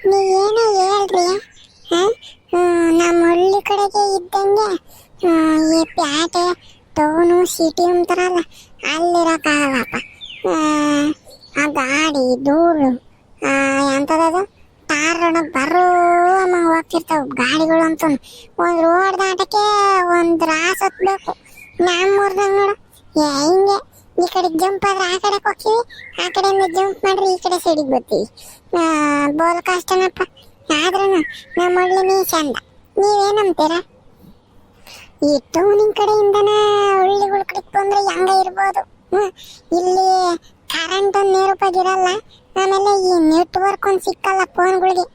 ನೀ ಏನು ಹೇಳ್ರಿ ನಮ್ಮ ಹಳ್ಳಿ ಕಡೆಗೆ ಇದ್ದಂಗೆ ಈ ಪ್ಯಾಟೆ ಟೌನು ಸಿಟಿ ಅಂತಾರಲ್ಲ ಅಲ್ಲಿರೋಕ್ಕಾಗಲ್ಲಪ್ಪ. ಆ, ಗಾಡಿ ಧೂಳು ಎಂಥದದು ಟಾರ್ ಬರೋ ಹೋಗ್ತಿರ್ತಾವ ಗಾಡಿಗಳು ಅಂತ ಒಂದು ರೋಡ್ ದಾಟಕ್ಕೆ ಒಂದು ರಾಸ್ ಹತ್ಬೇಕು. ನಮ್ಮೂರ್ದಾಗ ನೋಡು ಏ ಹಿಂಗೆ ಈ ಕಡೆ ಜಂಪ್ ಆದ್ರೆ ಆ ಕಡೆ ಹೋಗ್ತೀವಿ, ಆ ಕಡೆಯಿಂದ ಜಂಪ್ ಮಾಡ್ರಿ ಈ ಕಡೆ ಸೈಡಿಗೆ ಬರ್ತೀವಿ. ಬೋಲ್ ಕಷ್ಟನಪ್ಪ ಆದ್ರೂ ನಮ್ಮ ಹಳ್ಳಿನೇ ಚಂದ ನೀವೇನಂತೀರ ಈ ಟೌನಿನ ಕಡೆಯಿಂದನ ಹಳ್ಳಿಗಳ ಕಡೆ ಬಂದ್ರೆ ಹೆಂಗ ಇರ್ಬೋದು? ಇಲ್ಲಿ ಕರೆಂಟ್ ಒಂದು ಇರಲ್ಲ. ಆಮೇಲೆ ಈ ನೆಟ್ವರ್ಕ್ ಒಂದು ಸಿಕ್ಕಲ್ಲ ಫೋನ್ಗಳಿಗೆ.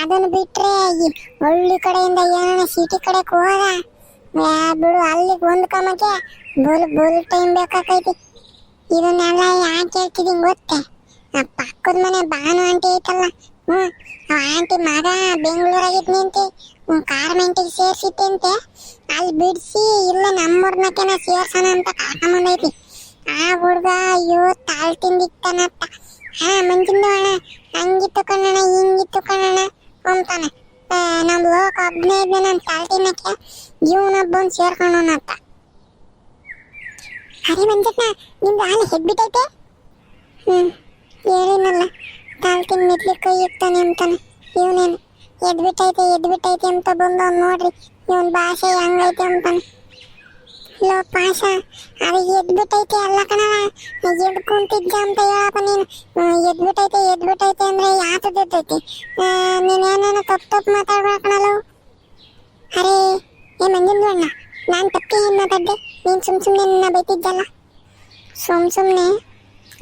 ಅದನ್ನು ಬಿಟ್ರೆ ಈ ಹಳ್ಳಿ ಕಡೆಯಿಂದ ಏನಾನ ಸಿಟಿ ಕಡೆ ಹೋದ ಬಿಡು, ಅಲ್ಲಿಗೆ ಹೊಂದ್ಕೊಂಬಕ್ಕೆ ಬುಲ್ ಬುಲ್ ಟೈಮ್ ಬೇಕಾಕೈತಿ. ಇದನ್ನೆಲ್ಲ ಯಾಕೆ ಹೇಳ್ತಿದ್ದೀನಿ ಗೊತ್ತೆ? ಆ ಪಕ್ಕದ ಮನೆ ಭಾನು ಆಂಟಿ ಐತಲ್ಲ. ಹ್ಮ್, ಆ ಆಂಟಿ ಮಗ ಬೆಂಗಳೂರಾಗಿದ್ನಂತೆ ಕಾರ್ಮೆಂಟಿಗೆ ಸೇರ್ಸಿತ್ತಂತೆ ಅಲ್ಲಿ ಬಿಡಿಸಿ ಇಲ್ಲ ನಮ್ಮೂರ್ನಕ್ಕೆನ ಸೇರ್ಸೋಣ ಅಂತ ಕರ್ಕೊಂಬಂದೈತಿ. ಆ ಹುಡುಗ ಅಯ್ಯೋ ತಾಳ್ ತಿಂದಿತ್ತಾನಪ್ಪ ಹಾ, ಮಂಜಿಂದು ಅಣ್ಣ. ಹಂಗಿತ್ತು ಕಣ್ಣಣ್ಣ ಹಿಂಗಿತ್ತು ಕಣ್ಣಣ್ಣ ಅಂತಾನೆ. ನಮ್ಮ ನಮ್ ಲೋಕ ಒಬ್ನೇ ಇದ್ನ ನಾನು ತಾಳ್ ತಿನ್ನಕ್ಕೆ. ಇವನೊಬ್ಬನ್ ಸೇರ್ಕೊಂಡವನಂತ ಅರೆ ಮಂಜಪ್ಪ ನಿಮ್ದು ಹಾಲು ಹೆಗ್ಬಿಟ್ಟೈತೆ ಹ್ಮ್ ಹೇಳಿನಲ್ಲ ತಾಳ್ತಿನ ಮೆಟ್ಲಿ ಕೈ ಇಕ್ತಾನೆ ಅಂತಾನೆ. ಇವನೇನು, ಎದ್ಬಿಟ್ಟೈತೆ ಎದ್ಬಿಟ್ಟೈತೆ ಅಂತ ಬಂದು ನೋಡ್ರಿ, ಇವನ್ ಭಾಷೆ ಹೆಂಗೈತೆ ಅಂತಾನೆ. ಲೋ ಪಾಶ ಅದು ಎದ್ಬಿಟ್ಟೈತೆ ಅಲ್ಲ ಕಣವ ಎದ್ಕೊಂತಿದ್ದ ಅಂತ ಹೇಳಪ್ಪ ನೀನು. ಎದ್ಬಿಟ್ಟೈತೆ ಎದ್ಬಿಟ್ಟೈತೆ ಅಂದ್ರೆ ಯಾತದ ಎದ್ದೈತಿ ನೀನೇನೇನೋ ತಪ್ಪು ತಪ್ಪು ಮಾತಾಡ್ಬೇಕಣಲ್ಲ ಅರೇ, ಏ ಮಂಜಂದು ಅಣ್ಣ. ನಾನು ತಪ್ಪಿ ಏನು ಮಾತಾಡ್ದೆ ನೀನು ಸುಮ್ ಸುಮ್ಮನೆ ನನ್ನ ಬೈತಿದ್ದಲ್ಲ ಸುಮ್ ಸುಮ್ಮನೆ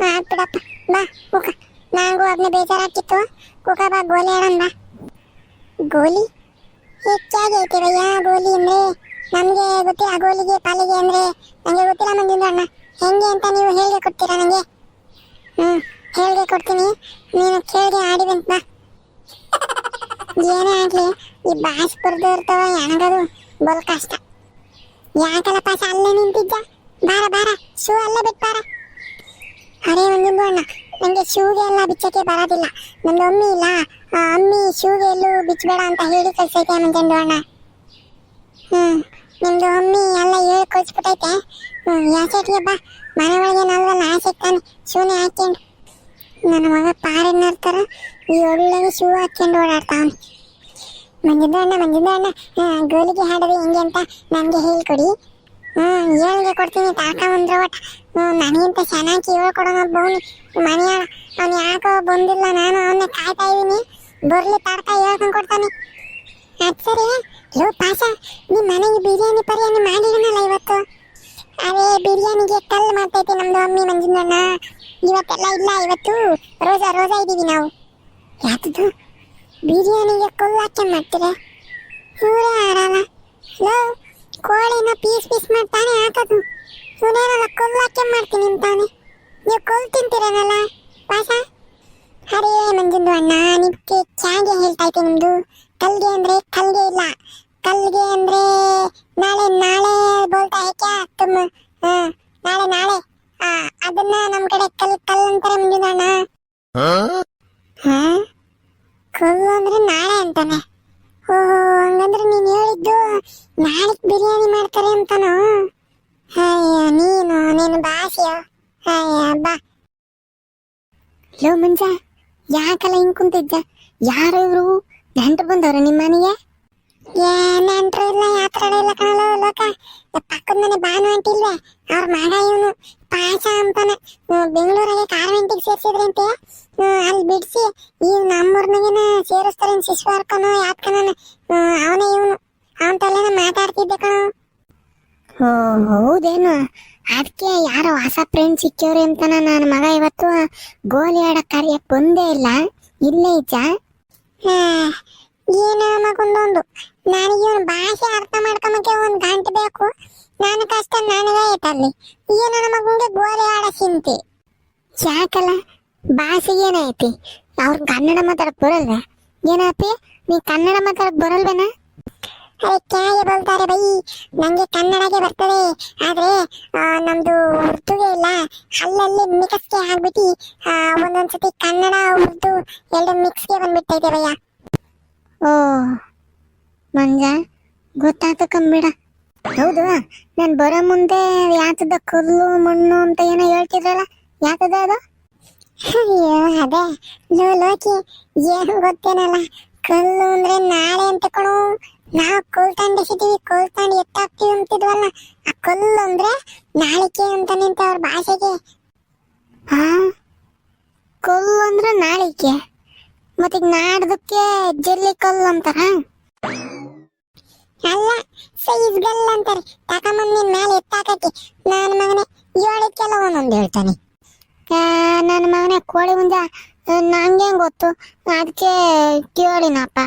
ಆತ್ ಬಿಡಪ್ಪ ಬಾ, ಕುಕ. ನಂಗೂ ಅದನ್ನ ಬೇಜಾರಾಕಿತ್ತು ಕುಕ ಬಾ, ಗೋಲಿ ಆಡೋಣ ಗೋಲಿ? ಹೆಚ್ಚಾಗಿ ಐತಿವಯ್ಯ ಗೋಲಿ ಅಂದ್ರೆ? ನಮಗೆ ಗೊತ್ತಿಲ್ಲ ಗೋಲಿಗೆ, ಪಾಲಿಗೆ ಅಂದ್ರೆ? ನನಗೆ ಗೊತ್ತಿಲ್ಲ ಮಂಜುಂದು ಅಣ್ಣ. ಹೆಂಗೆ ಅಂತ ನೀವು ಹೇಳಿ ಕೊಡ್ತೀರಾ ನನಗೆ ಹ್ಮ್ ಹೇಳಿ ಕೊಡ್ತೀನಿ. ನೀನು ಕೇಳಿಗೆ ಆಡಿದಂತ ಬಾ. ಏನೇ ಆಗ್ಲಿ, ಈ ಬಾಸ್ ಬರ್ದು ಇರ್ತಾವ ಎಣಗದು ಬಲ್ ಕಷ್ಟ. ಯಾಕಲ್ಲ ಪಾಸ ಅಲ್ಲೇ ನಿಂತಿದ್ದ ಬಾರ ಬಾರ, ಶೂ ಅಲ್ಲೇ ಬಿಟ್ಟು ಬಾರ ಅರೇ ಒಂದೊಂದು ಅಣ್ಣ ನನಗೆ ಶೂಗೆ ಎಲ್ಲ ಬಿಚ್ಚಕ್ಕೆ ಬರೋದಿಲ್ಲ. ನಂದು ಅಮ್ಮಿ ಇಲ್ಲ. ಅಮ್ಮಿ ಶೂಗೆ ಎಲ್ಲೂ ಬಿಚ್ಚಬೇಡ ಅಂತ ಹೇಳಿ ಕಳ್ಸೈತೆ ಮಂಜಂಡು ಅಣ್ಣ. ಹ್ಮ್ ನಿಮ್ದು ಅಮ್ಮಿ ಎಲ್ಲ ಹೇಳಿ ಕಳ್ಸ್ಬಿಟ್ಟೈತೆ. ಹ್ಮ್ ಯಾಸೆಟ್ಗೆ ಬಾ. ಮನೆ ಒಳಗೆ ನಾಲ್ವಲ್ಲ ಆಸೆ ತಾನೆ ಶೂನೇ ಹಾಕ್ಕೊಂಡು ನನ್ನ ಮಗ ಪಾರಿನ ಈ ಒಳ್ಳೆಗೆ ಶೂ ಹಾಕ್ಕೊಂಡು ಓಡಾಡ್ತಾವನೆ. ಮಂಜುದ ಅಣ್ಣ ಮಂಜುದ ಅಣ್ಣ. ಗೋಲಿಗೆ ಹಾಡೋದು ಹೆಂಗೆ ಅಂತ ನನಗೆ ಹೇಳ್ಕೊಡಿ. ಹ್ಞೂ ಹೇಳಿಗೆ ಕೊಡ್ತೀನಿ, ತಾಕ ಬಂದ್ರೆ ಒಟ್ಟ ನನಗಿಂತ ಚೆನ್ನಾಗಿ ಹೇಳ್ಕೊಡೋಣ ಬೋನಿ ಮನೆಯಾಳ ಅವ್ನು ಯಾಕೋ ಬಂದಿಲ್ಲ, ನಾನು ಅವನ್ನ ಕಾಯ್ತಾ ಇದ್ದೀನಿ. ಬರ್ಲಿ ತಾಡ್ಕ ಹೇಳ್ಕೊಂಡು ಕೊಡ್ತಾನೆ. ಅದು ಸರಿ ಲೋ ಪಾಸ ನಿಮ್ಮ ಮನೆಗೆ ಬಿರಿಯಾನಿ ಪರಿಯಾನಿ ಮಾಡಿರನಲ್ಲ ಇವತ್ತು? ಅದೇ, ಬಿರಿಯಾನಿಗೆ ಕಲ್ಲು ಮಾಡ್ತೈತಿ ನಮ್ದು ಅಮ್ಮಿ ಮಂಜುಂದಣ್ಣ. ಇವತ್ತೆಲ್ಲ ಇಲ್ಲ, ಇವತ್ತು. ರೋಜಾ ರೋಜಾ ಇದ್ದೀವಿ ನಾವು. ಯಾತದು ಬಿರಿಯಾನಿಗೆ ಕೊಲ್ಲಾಕೆ ಮಾಡ್ತೀರ? ಇವರೇ ಆಡಲ್ಲ ಲೋ ಕೋಳಿನ ಪೀಸ್ ಪೀಸ್ ಮಾಡ್ತಾನೆ ಹಾಕೋದು ಇವನೇನಲ್ಲ ಕೊಲ್ಲಾಕೆ ಮಾಡ್ತೀನಿ ಅಂತಾನೆ ನೀವು ಕೊಲ್ ತಿಂತೀರೇನಲ್ಲ? ಪಾಸ ಅರೇ ಮಂಜುಂದು ಅಣ್ಣ ನಿಮ್ಗೆ ಚಾಗೆ ಹೇಳ್ತಾ ನಿಮ್ದು. ಕಲ್ಗೆ ಅಂದ್ರೆ ಕಲ್ಗೆ ಇಲ್ಲ. ಕಲ್ಗೆ ಅಂದ್ರೆ ನಾಳೆ ನಾಳೆ ಬೋಲ್ತಾ ಹೇಗೆ ಹಾಂ ನಾಳೆ ನಾಳೆ. ಅದನ್ನ ನಮ್ ಕಡೆ ಕಲ್ ಕಲ್ ಅಂತಾರೆ ಮಂಜುಂದು ಅಣ್ಣ. ಹಾ? ಕಲ್ಲು ಅಂದ್ರೆ ನಾಳೆ ಅಂತಾನೆ. ಓ ಹಂಗಂದ್ರೆ ನೀನ್ ಹೇಳಿದ್ದು ನಾಳೆ ಬಿರಿಯಾನಿ ಮಾಡ್ತಾರೆ ಅಂತಾನು? ಅಯ್ಯೋ, ನೀನು ನೀನು ಭಾಷೆಯ ಅಯ್ಯ, ಬಾ. ಲೋ ಮಂಜ, ಯಾಕಲ್ಲ ಹಿಂಗ್ ಕುಂತಿದ್ದ? ಯಾರು ಇವರು ಗಂಟು ಬಂದವ್ರ ನಿಮ್ಮ ಮನೆಗೆ? ಏ ನೆಂಟ್ರು ಇಲ್ಲ ಯಾತ್ರ ಇಲ್ಲ ಕಣಲೋ ಲೋಕ. ಪಕ್ಕದ ಮನೆ ಭಾನು ಅಂತಿಲ್ವೇ ಅವ್ರ ಮಗ ಇವನು. ಪಾಶ ಅಂತಾನೆ. ಬೆಂಗಳೂರಿಗೆ ಕಾರ್ಮೆಂಟಿಗೆ ಸೇರಿಸಿದ್ರಂತೆ ಅಲ್ಲಿ ಬಿಡಿಸಿ. ಈ ನಮ್ಮೂರ್ನಾಗೇನ ಸೇರಿಸ್ತಾರೆ ಶಿಶುವಾರ್ಕನೋ ಯಾತ್ಕನ. ಅವನೇ ಇವನು. ಅವನ ತಲೆನ ಮಾತಾಡ್ತಿದ್ದೆ ಕಣ. ಓ ಹೌದೇನು? ಅದಕ್ಕೆ ಯಾರೋ ಹೊಸ ಫ್ರೆಂಡ್ ಸಿಕ್ಕವ್ರಿ ಅಂತಾನ ನನ್ನ ಮಗ ಇವತ್ತು. ಗೋಲಿ ಆಡಕ್ ಕರಿಯಕ್ ಬಂದೇ ಇಲ್ಲ. ಇಲ್ಲೇ ಇದ್ದ ಏನೋ ಮಗೊಂದೊಂದು. ನನಗೆ ಇವನ ಭಾಷೆ ಅರ್ಥ ಮಾಡ್ಕೊಂಬಕ್ಕೆ ಒಂದು ಗಂಟೆ ಬೇಕು. ನನ್ನ ಕಷ್ಟ ನನಗೆ ಐತಲ್ಲಿ. ಏನು ನನ್ನ ಮಗನಿಗೆ ಗೋಲಿ ಆಡ ಚಿಂತೆ. ಯಾಕಲ್ಲ? ಭಾಷೆ ಏನೈತಿ? ಅವ್ರ ಕನ್ನಡ ಮಾತಾಡಕ್ ಬರಲ್ವ? ಏನಪ್ಪಿ? ನೀ ಕನ್ನಡ ಮಾತಾಡಕ್ ಬರಲ್ವೇನ? ಅರೆ ಕ್ಯಾಗೆ ಬೋಲ್ತಾರೆ ಬೈ. ನಂಗೆ ಕನ್ನಡಗೆ ಬರ್ತದೆ. ಆದ್ರೆ ನಮ್ದು ಉರ್ದುಗೆ ಇಲ್ಲ. ಅಲ್ಲಲ್ಲಿ ಮಿಕ್ಸ್ಗೆ ಆಗ್ಬಿಟ್ಟು ಒಂದೊಂದ್ಸತಿ ಕನ್ನಡ, ಉರ್ದು, ಎರಡು ಮಿಕ್ಸ್ಗೆ ಬಂದ್ಬಿಟ್ಟೈತೆ ಭಯ್ಯ. ಓ. ಮಂಜ ಗೊತ್ತಾಯ್ತು ಕಂಬಿಡ ಹೌದು, ನಾನು ಬರೋ ಮುಂದೆ ಯಾತದ ಕಲ್ಲು, ಮಣ್ಣು ಅಂತ ಏನೋ ಹೇಳ್ತಿದ್ರಲ್ಲ, ಯಾತದ ಅದು? ಅಯ್ಯೋ, ಅದೇ. ಲೋ, ಲೋಕಿ, ಏನು ಗೊತ್ತೇನಲ್ಲ. ಕಲ್ಲು ಅಂದ್ರೆ ನಾಳೆ ಅಂತ ಕಣು. ನಾವು ಕೋಲ್ತಾಂಡ್ ಎಸಿತೀವಿ ಕೋಲ್ತಾಂಡ್ ಎತ್ತಾಕ್ತಿವಿ ಅಂತಿದ್ವಲ್ಲ. ಆ ಕಲ್ಲು ಅಂದ್ರೆ ನಾಳಿಕೆ ಅಂತ ನಿಂತ ಅವ್ರ ಭಾಷೆಗೆ. ಹಾ ಕಲ್ಲು ಅಂದ್ರೆ ನಾಳಿಕೆ? ಮತ್ತೆ ನಾಡ್ದಕ್ಕೆ ಜಲ್ಲಿ ಕಲ್ಲು ಅಂತಾರ? ಅಲ್ಲ ಸೈಜ್ ಗಲ್ ಅಂತಾರೆ. ತಕೊಂಬಂದ್ ನಿನ್ ಮೇಲೆ ಎತ್ತಾಕಕ್ಕೆ ನಾನು ಮಗನೇ ಏಳಕ್ಕೆಲ್ಲ ಒಂದೊಂದು ಹೇಳ್ತಾನೆ. ನನ್ನ ಮಗನೇ ಕೋಳಿ ಮುಂಜ ನಂಗೆ ಗೊತ್ತು? ಅದಕ್ಕೆ ಕೇಳಿನಪ್ಪ.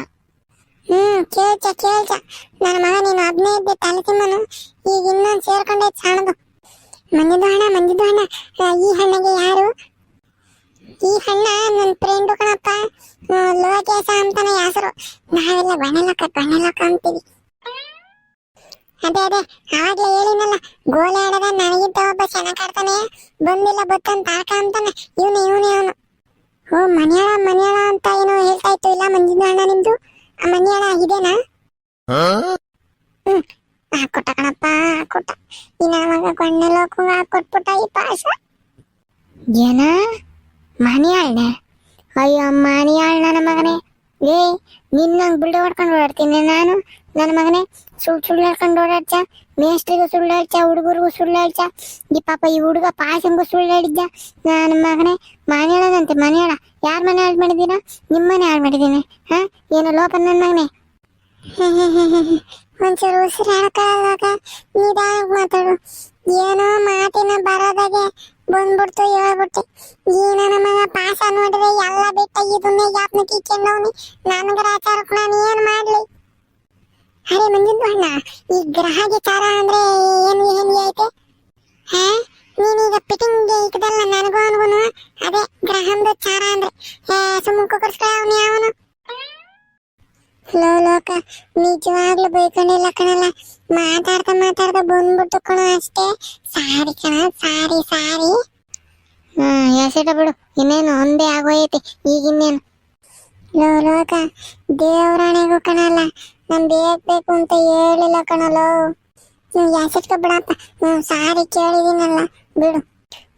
ಹ್ಮ್, ಕೇಳ್ಚ ಕೇಳ್ಚ. ನನ್ನ ಮಗ ನೀನು ಹದಿನೈದು ತಲೆತಿಮ್ಮನು ಈಗ ಇನ್ನೊಂದು ಸೇರ್ಕೊಂಡೆ ಸಣ್ಣದು ಮಂಜಿದು ಹಣ ಮಂಜಿದು ಹಣ ಈ ಹಣ್ಣಿಗೆ ಯಾರು? ಈ ಹಣ್ಣ ನನ್ನ ಫ್ರೆಂಡು ಕಣಪ್ಪ. ಲೋಕೇಶ ಅಂತಾನೆ ಹೆಸರು. ನಾವೆಲ್ಲ ಗಣಲಕ್ಕ ಗಣಲಕ್ಕ ಅಂತೀವಿ. ಅದೇ ಅದೇ. ಆವಾಗ್ಲೇ ಹೇಳಿನಲ್ಲ ಗೋಲೆ ಆಡದ ನನಗಿಂತ ಒಬ್ಬ ಚೆನ್ನಾಗ್ ಆಡ್ತಾನೆ ಬಂದಿಲ್ಲ ಬತ್ತಂತ ಆಟ ಅಂತಾನೆ. ಇವನು ಇವನೇ ಅವನು ಓ ಮನೆಯಾಳ ಮನೆಯಾಳ ಅಂತ ಏನೋ ಹೇಳ್ತಾ ಇತ್ತು. ಇಲ್ಲ ಮಂಜಿನ ಅಣ್ಣ ನಿಮ್ದು? ಆ ಮನೆಯಾಳ ಇದೇನಾ? ಹ್ಮ್. ಹಾಕೊಟ್ಟ ಕಣಪ್ಪ ಹಾಕೊಟ್ಟ ಈ ನನ್ನ ಮಗ ಲೋಕ ಹಾಕೊಟ್ಬಿಟ್ಟ ಈ ಪಾಶ ಏನ? ಮನೆಯಾಳ್ನೆ? ಅಯ್ಯೋ ಮನೆಯಾಳ್ ನನ್ನ ಮಗನೇ. ಏ ನಿನ್ನಂಗ್ ಬಿಲ್ಡ್ ಹೊಡ್ಕೊಂಡು ಓಡಾಡ್ತೀನಿ ನಾನು. ನನ್ನ ಮಗನೇ, ಸುಳ್ಳು ಸುಳ್ಳು ಹೇಳ್ಕೊಂಡು ಓಡಾಡ್ಚ ಮೇಸ್ಟ್ರಿಗೂ ಸುಳ್ಳು ಹೇಳ್ಚ, ಹುಡುಗರಿಗೂ ಸುಳ್ಳು ಹೇಳ್ಚ. ಈ ಪಾಪ ಈ ಹುಡುಗ ಪಾಸಂಗೂ ಸುಳ್ಳು ಹೇಳಿದ್ದ. ನನ್ನ ಮಗನೇ ಮನೆಯಾಳದಂತೆ ಮನೆಯಾಳ ಯಾರ ಮನೆ ಹಾಳು ಮಾಡಿದ್ದೀನ ನಿಮ್ಮ ಮನೆ ಹಾಳು ಮಾಡಿದ್ದೀನಿ. ಹಾ? ಏನು ಲೋಪ ನನ್ನ ಮಗನೇ? ಒಂಚೂರು ಉಸಿರಾಡಕ್ಕಾಗ ನಿಧಾನಕ್ಕೆ ಮಾತಾಡು. ಏನೋ ಮಾತಿನ ಬರೋದಾಗೆ ಬಂದ್ಬಿಡ್ತು ಹೇಳ್ಬಿಟ್ಟೆ ಈ ನನ್ನ ಮಗ ಪಾಸ ನೋಡಿದ್ರೆ ಎಲ್ಲ ಬಿಟ್ಟ, ಇದನ್ನೇ ಜ್ಞಾಪನ ಕಿಕ್ಕೊಂಡವ್ನಿ ನನಗೆ ಗ್ರಹಚಾರಕ್ಕೆ ನಾನು ಏನು ಮಾಡ್ಲಿ? ಅರೆ ಮಂಜುಂದು ಅಣ್ಣ, ಈ ಗ್ರಹಚಾರ ಅಂದ್ರೆ ಏನು ಏನು ಐತೆ? ಹಾ? ನೀನೀಗ ಫಿಟ್ಟಿಂಗ್ ಇಕ್ಕದಲ್ಲ ನನಗೂ ಅನ್ಗುನು ಅದೇ ಗ್ರಹಂದು ಚಾರ ಅಂದ್ರೆ. ಸುಮ್ಮನೆ ಕುಕ್ಕರ್ಸ್ಕೊಳ್ಳ ಅವನು ಯಾವನು? ಲೋ, ಲೋಕ, ನಿಜವಾಗ್ಲೂ ಬೈಕೊಂಡಿಲ್ಲ ಕಣಲ್ಲ. ಮಾತಾಡ್ತಾ ಮಾತಾಡ್ತಾ ಬಂದ್ಬಿಟ್ಟು ಕಣ ಅಷ್ಟೇ. ಸಾರಿ ಕಣ, ಸಾರಿ ಸಾರಿ. ಹಾ ಎಸೆಟ ಬಿಡು. ಇನ್ನೇನು ಒಂದೇ ಆಗೋಯ್ತಿ ಈಗ ಇನ್ನೇನು ಲೋ, ಲೋಕ, ದೇವರಾಣೆಗೂ ಕಣಲ್ಲ. ನಾನ್ ಬೇಕ್ ಬೇಕು ಅಂತ ಹೇಳಿಲ್ಲ ಕಣಲೋ ಯಾಸಿಟ್ಕ ಬಿಡಪ್ಪ. ನಾನು ಸಾರಿ ಕೇಳಿದೀನಲ್ಲ. ಬಿಡು.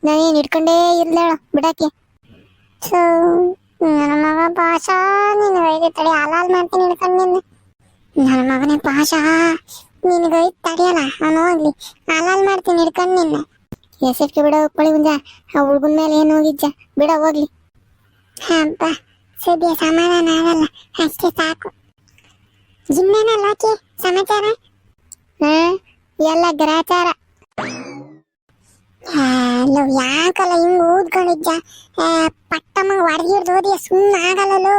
ನಾನೇನು ಇಟ್ಕೊಂಡೇ ಇರ್ಲೇಳ ಬಿಡಕ್ಕೆ. ಸೊ ನನ್ನ ಮಗ ಪಾಷ, ನೀನು ವೈದ್ಯ ತಡಿ ಹಾಲಾಲ್ ಮಾಡ್ತೀನಿ ಹಿಡ್ಕೊಂಡು ನಿನ್ನ. ನನ್ನ ಮಗನೇ ಪಾಷ ನಿನಗೆ ತಡಿಯಲ್ಲ ಅವನು ಹೋಗ್ಲಿ. ಹಾಲಾಲ್ ಮಾಡ್ತೀನಿ ಹಿಡ್ಕೊಂಡು ನಿನ್ನ. ಎಸಿಟ್ಕೆ ಬಿಡ ಒಪ್ಪಳಿ ಮುಂಜ ಆ ಹುಡುಗನ ಮೇಲೆ ಏನು ಹೋಗಿಜ್ಜ ಬಿಡ, ಹೋಗ್ಲಿ. ಹಬ್ಬ. ಸದ್ಯ ಸಮಾಧಾನ ಆಗಲ್ಲ. ಅಷ್ಟೇ ಸಾಕು. ಇನ್ನೇನ ಲೋಕಿ, ಸಮಾಚಾರ? ಹಾ, ಎಲ್ಲ ಗ್ರಾಚಾರ ಲೋ ಯಾಕಲ್ಲ ಹಿಂಗ್ ಊದ್ಕೊಂಡಿದ್ದ ಪಟ್ಟಮ್ಮ ಹೊಡೆದಿರ್ದು ಓದಿ ಸುಮ್ಮನೆ ಆಗಲ್ಲೋ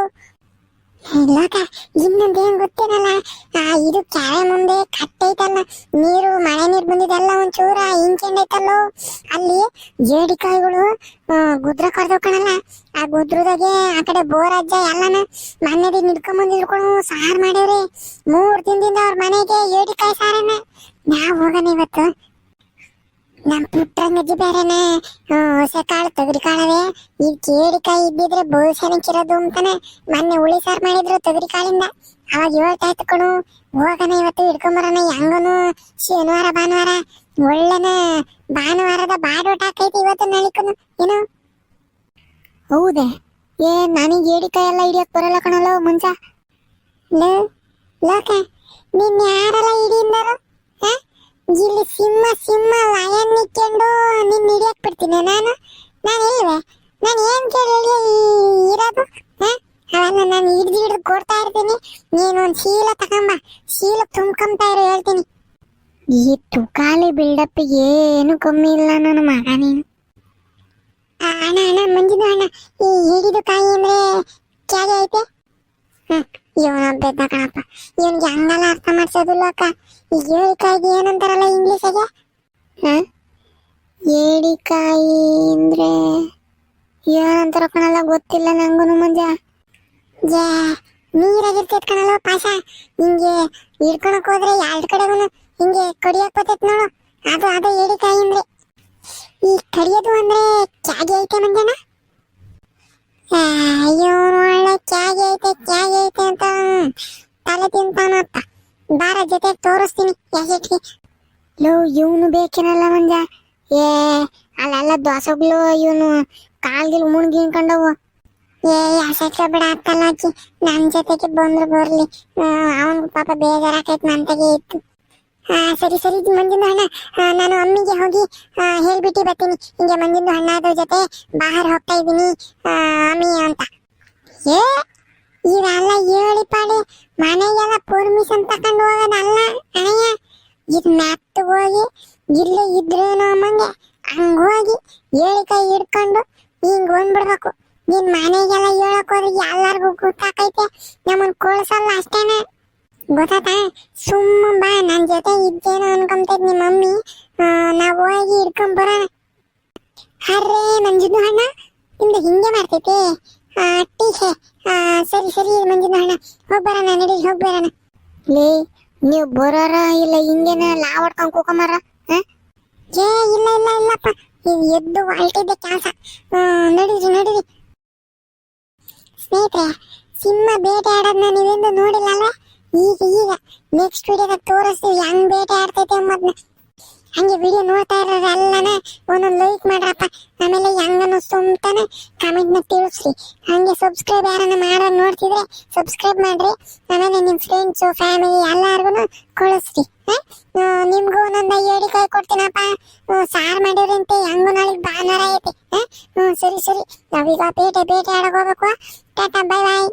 ಲೋಕ ಇನ್ನೊಂದೇನ್ ಗೊತ್ತೇನಲ್ಲ? ಆ, ಇದು ಕೆರೆ ಮುಂದೆ ಕಟ್ಟೈತಲ್ಲ, ನೀರು, ಮಳೆ ನೀರು ಬಂದಿದೆಲ್ಲ ಒಂಚೂರ ಹಿಂಚೆಂಡೈತಲ್ಲೋ? ಅಲ್ಲಿ ಜೇಡಿಕಾಯಿಗಳು ಗುದ್ರ ಕಡ್ದವ್ ಕಣಲ್ಲ ಆ ಗುದ್ರದಾಗೆ ಆ ಕಡೆ ಬೋರಜ್ಜ ಎಲ್ಲನ ಮನೆದಿ ನಿಡ್ಕೊಂಡ್ ಬಂದಿದ್ರು ಕಣು ಸಾರ್ ಮಾಡ್ಯಾವ್ರಿ. ಮೂರ್ ದಿನದಿಂದ ಅವ್ರ ಮನೆಗೆ ಏಡಿಕಾಯಿ ಸಾರನ್ನ ನಾವ್ ಹೋಗಣ ಇವತ್ತು. ನಮ್ ಪುಟ್ರಂಗಜ್ಜಿ ಬೇರೆನ. ಹೊಸ ಕಾಳು ತೊಗರಿ ಕಾಳವೇ. ಈ ಕೇಡಿಕಾಯಿ ಇದ್ದಿದ್ರೆ ಬಹುಶಃ ಅಂತಾನೆ. ಮೊನ್ನೆ ಹುಳಿ ಸಾರ್ ಮಾಡಿದ್ರು ತೊಗರಿ ಕಾಳಿಂದ. ಅವಾಗ ಹೇಳ್ತಾ ಇತ್ತು ಕಣು. ಹೋಗೋಣ ಇವತ್ತು ಹಿಡ್ಕೊಂಬರೋಣ ಹೆಂಗನು. ಶನಿವಾರ, ಭಾನುವಾರ. ಒಳ್ಳೆನ ಭಾನುವಾರದ ಬಾಡೋಟ ಹಾಕೈತಿ ಇವತ್ತು ನಳಿಕನು. ಏನು? ಹೌದೇ. ಏ, ನನಗೆ ಏಡಿಕಾಯಿ ಎಲ್ಲ ಹಿಡಿಯಕ್ ಬರಲ್ಲ ಕಣಲ್ಲೋ ಮುಂಚ. ಲೋ, ಲೋಕ, ನಿನ್ ಯಾರೆಲ್ಲ ಹಿಡಿಯಿಂದರು? ಇಲ್ಲಿ ಸಿಂಹ ಸಿಂಹ ಲಯನ್ ನಿಕ್ಕೊಂಡು ನಿನ್ನ ಹಿಡಿಯಕ್ ಬಿಡ್ತೀನಿ. ನಾನು ನಾನು ಇಲ್ವೇ ನಾನು ಏನ್ ಕೇಳಿ ಇರೋದು? ಅವೆಲ್ಲ ನಾನು ಹಿಡ್ದು ಹಿಡ್ದು ಕೊಡ್ತಾ ಇರ್ತೀನಿ. ನೀನು ಒಂದು ಶೀಲ ತಗೊಂಬ. ಶೀಲ ತುಂಬ್ಕೊಂತ ಇರೋ, ಹೇಳ್ತೀನಿ. ಈ ತುಕಾಲಿ ಬಿಲ್ಡಪ್ ಏನು ಕಮ್ಮಿ ಇಲ್ಲ ನನ್ನ ಮಗ ನೀನು. ಅಣ್ಣ ಅಣ್ಣ ಮಂಜಿನ ಅಣ್ಣ. ಈ ಹಿಡಿದು ಕಾಯಿ ಅಂದ್ರೆ ಕ್ಯಾಗೆ ಐತೆ? ಹ್ಮ್. ಇವನೊಬ್ಬ ಕಣಪ್ಪ ಇವನ್ಗೆ ಹಂಗಲ್ಲ ಅರ್ಥ ಮಾಡ್ಸೋದಿಲ್ಲ ಅಕ್ಕ. ಈ ಏಳಿಕಾಯಿಗೆ ಏನಂತಾರಲ್ಲ ಇಂಗ್ಲೀಷಿಗೆ? ಹ? ಏಡಿಕಾಯಿ ಅಂದ್ರೆ ಏನಂತಾರ ಕಣಲ್ಲ ಗೊತ್ತಿಲ್ಲ ನಂಗೂನು ಮಂಜ. ಜೇ ನೀರಾಗಿರ್ತೈತ್ ಕಣಲ್ಲ ಪಾಸ ಹಿಂಗೆ ಹಿಡ್ಕೊಳಕ್ ಹೋದ್ರೆ ಎರಡ್ ಕಡೆಗೂ ಹಿಂಗೆ ಕಡಿಯಕ್ ಬರ್ತೈತ್ ನೋಡು. ಅದು ಅದೇ ಏಡಿಕಾಯಿ ಅಂದ್ರೆ. ಈ ಕಡಿಯೋದು ಅಂದ್ರೆ ಕ್ಯಾಗಿ ಐತೆ ಮಂಜಣ್ಣ? ಅಯ್ಯೋ ಒಳ್ಳೆ ಕ್ಯಾಗೆ ಐತೆ ಕ್ಯಾಗೆ ಐತೆ ಅಂತ ತಲೆ ತಿಂತಾನಪ್ಪ ಬಾರ ಜೊತೆ ತೋರಿಸ್ತೀನಿ. ಯಾಕೆ ಲೋ, ಇವನು ಬೇಕೇನಲ್ಲ ಮಂಜ. ಏ, ಅಲ್ಲೆಲ್ಲ ದೋಸಗ್ಲು ಇವನು. ಕಾಲ್ಗಿಲ್ ಮುಣ್ಗಿ ಕಂಡವು ಏ ಯಾಸಕ್ಕೆ ಬಿಡ ಆಗ್ತಲ್ಲ ಅಜ್ಜಿ ನನ್ನ ಜೊತೆಗೆ ಬಂದ್ರು ಬರ್ಲಿ. ಅವನ್ ಪಾಪ ಬೇಜಾರಾಕೈತ್ ನಂತಗೆ ಇತ್ತು. ಸರಿ ಸರಿ ಮಂಜಿಂದು ಹಣ್ಣ. ಆ, ನಾನು ಅಮ್ಮಿಗೆ ಹೋಗಿ ಹೇಳ್ಬಿಟ್ಟು ಬರ್ತೀನಿ. ಹಿಂಗೆ ಮಂಜಿಂದು ಹಣ್ಣಾದ್ರ ಜೊತೆ ಬಾಹರ್ ಹೋಗ್ತಾ ಇದ್ದೀನಿ ಅಮ್ಮಿ ಅಂತ. ಏ ಇವೆಲ್ಲ ಹೇಳಿ ಪಾಡಿ. ಮನೆಗೆಲ್ಲ ಪರ್ಮಿಷನ್ ತಕೊಂಡು ಹೋಗೋದಲ್ಲ ಅಣ್ಣ ಇದು ಮ್ಯಾತ್ ಹೋಗಿ ಇಲ್ಲಿ ಇದ್ರೇನೋ ಅಮ್ಮಂಗೆ ಹಂಗ ಹೋಗಿ ಹೇಳಿ ಕೈ ಹಿಡ್ಕೊಂಡು ಹಿಂಗ್ ಬಂದ್ಬಿಡ್ಬೇಕು. ನಿನ್ ಮನೆಗೆಲ್ಲ ಹೇಳಕ್ ಹೋದ್ರೆ ಎಲ್ಲಾರ್ಗು ಗೊತ್ತಾಕೈತೆ. ನಮ್ಮನ್ ಕೊಳ್ಸಲ್ಲ ಅಷ್ಟೇನೆ. ಗೊತ್ತಾತ ಸುಮ್ಮ ಬಾ ನನ್ನ ಜೊತೆ ಇದ್ದೇನೋ ಅನ್ಕೊಂತೈತ್ ನಿಮ್ಮ ಮಮ್ಮಿ. ನಾವು ಹೋಗಿ ಹಿಡ್ಕೊಂಡ್ ಬರೋಣ. ಅರ್ರೇ ಮಂಜುನ ಹಣ್ಣ ನಿಮ್ದು ಹಿಂಗೆ ಮಾಡ್ತೈತೆ? ಟೀಕೆ ಸರಿ ಸರಿ ಮಂಜುನ ಹಣ್ಣ ಹೋಗ್ಬರೋಣ ನಡಿ ಹೋಗ್ಬರೋಣ ಲೇ, ನೀವು ಬರೋರ ಇಲ್ಲ ಹಿಂಗೇನ ಲಾವಾಡ್ಕೊಂಡ್ ಕೂಕೊಂಬಾರ ಏ, ಇಲ್ಲ ಇಲ್ಲ, ಇಲ್ಲಪ್ಪ. ಎದ್ದು ಹೊರಟಿದ್ದೆ ಕೆಲಸ ನಡೀರಿ ನಡೀರಿ ಸ್ನೇಹಿತರೆ ಸಿಂಹ ಬೇಟೆ ಆಡೋದನ್ನ ನೀವೆಂದು ನೋಡಿಲ್ಲ ಅಲ್ವಾ ಈಗ ಈಗ ನೆಕ್ಸ್ಟ್ ವಿಡಿಯೋದಾಗ ತೋರಿಸ್ತೀವಿ ಹೆಂಗ್ ಬೇಟೆ ಆಡ್ತೈತೆ ಎಂಬುದನ್ನ ಹಂಗೆ ವಿಡಿಯೋ ನೋಡ್ತಾ ಇರೋರೆಲ್ಲನ ಒಂದೊಂದು ಲೈಕ್ ಮಾಡ್ರಪ್ಪ. ಆಮೇಲೆ ಹೆಂಗನ್ನು ಸುಮ್ತಾನೆ ಕಮೆಂಟ್ನ ತಿಳಿಸ್ರಿ. ಹಂಗೆ ಸಬ್ಸ್ಕ್ರೈಬ್ ಯಾರನ್ನ ಮಾಡೋದ್ ನೋಡ್ತಿದ್ರೆ ಸಬ್ಸ್ಕ್ರೈಬ್ ಮಾಡ್ರಿ. ಆಮೇಲೆ ನಿಮ್ಮ ಫ್ರೆಂಡ್ಸ್ ಫ್ಯಾಮಿಲಿ ಎಲ್ಲಾರ್ಗು ಕಳಿಸ್ರಿ. ನಿಮ್ಗೂ ಒಂದೊಂದು ಏಡಿ ಕೈ ಕೊಡ್ತೀನಪ್ಪ. ಸಾರ್ ಮಾಡಿದ್ರಂತೆ ಹೆಂಗು ನಾಳೆಗೆ ಭಾನುವಾರ ಐತಿ. ಹ್ಞೂ ಸರಿ ಸರಿ. ನಾವೀಗ ಬೇಟೆ ಬೇಟೆ ಆಡೋಕೆ ಹೋಗ್ಬೇಕು. Tata bye bye